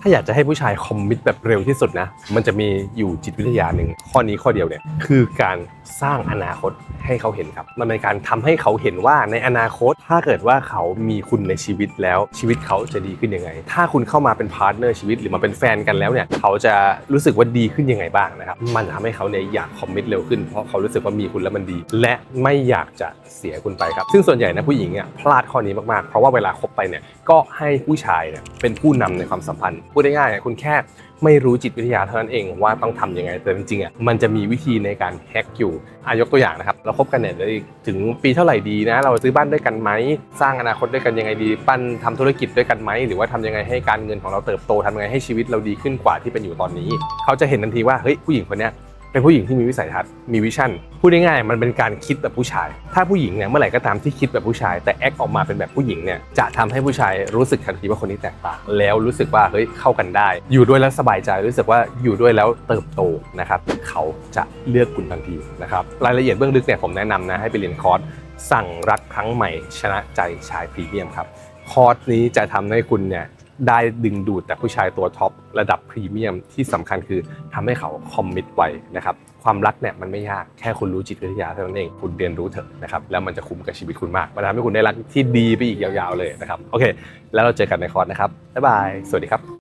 ถ้าอยากจะให้ผู้ชายคอมมิตแบบเร็วที่สุดนะ มันจะมีอยู่จิตวิทยาหนึ่งข้อนี้ข้อเดียวเนี่ยคือการ สร้างอนาคตให้เขาเห็นครับ มันเป็นการทำให้เขาเห็นว่าในอนาคตถ้าเกิดว่าเขามีคุณในชีวิตแล้วชีวิตเขาจะดีขึ้นยังไง ถ้าคุณเข้ามาเป็นพาร์ทเนอร์ชีวิตหรือมาเป็นแฟนกันแล้วเนี่ยเขาจะรู้สึกว่าดีขึ้นยังไงบ้างนะครับมันทำให้เขาเนี่ยอยากคอมมิตเร็วขึ้นเพราะเขารู้สึกว่ามีคุณแล้วมันดี และไม่อยากจะเสียคุณไปครับ ซึ่งส่วนใหญ่นะผู้หญิงเนี่ยพลาดข้อนี้มากๆ เพราะว่าเวลาคบไปเนี่ยก็ให้ผู้ชายเนี่ยเป็นผู้นำในความสัมพันธ์พูดง่ายๆคุณแค่ ไม่รู้จิตวิทยาเท่านั้นเองว่าต้องทำยังไง แต่จริงๆอะมันจะมีวิธีในการแฮกอยู่อายกตัวอย่างนะครับ เราคบกันเนี่ยได้ถึงปีเท่าไหร่ดีนะ เราซื้อบ้านด้วยกันไหม สร้างอนาคตด้วยกันยังไงดี ปั้นทำธุรกิจด้วยกันไหม หรือว่าทำยังไงให้การเงินของเราเติบโตทำยังไงให้ชีวิตเราดีขึ้นกว่าที่เป็นอยู่ตอนนี้ เขาจะเห็นทันทีว่าเฮ้ยผู้หญิงคนเนี้ย เป็นผู้หญิงที่มีวิสัยทัศน์มีวิชั่นพูดง่ายๆมันเป็นการคิดแบบผู้ชาย ถ้าผู้หญิงเนี่ยเมื่อไหร่ก็ตามที่คิดแบบผู้ชาย แต่แอคออกมาเป็นแบบผู้หญิงเนี่ยจะทำให้ผู้ชายรู้สึกทันทีว่าคนนี้แตกต่าง แล้วรู้สึกว่าเฮ้ยเข้ากันได้ อยู่ด้วยแล้วสบายใจรู้สึกว่าอยู่ด้วยแล้วเติบโตนะครับเขาจะเลือกคุณทันทีนะครับรายละเอียดเบื้องลึกเนี่ยผมแนะนำนะให้ไปเรียนคอร์สสั่งรักครั้งใหม่ชนะใจชายพรีเมียมครับคอร์สนี้จะทำให้คุณเนี่ย ได้ดึงดูดแต่ผู้ชายตัวท็อประดับพรีเมียมที่สำคัญคือทำให้เขาคอมมิตไวนะครับความรักเนี่ยมันไม่ยากแค่คุณรู้จิตวิทยาเท่านั้นเองคุณเรียนรู้เถอะนะครับแล้วมันจะคุ้มกับชีวิตคุณมากมันทำให้คุณได้รักที่ดีไปอีกยาวๆเลยนะครับโอเค แล้วเราเจอกันในคอร์สนะครับบ๊ายบายสวัสดีครับ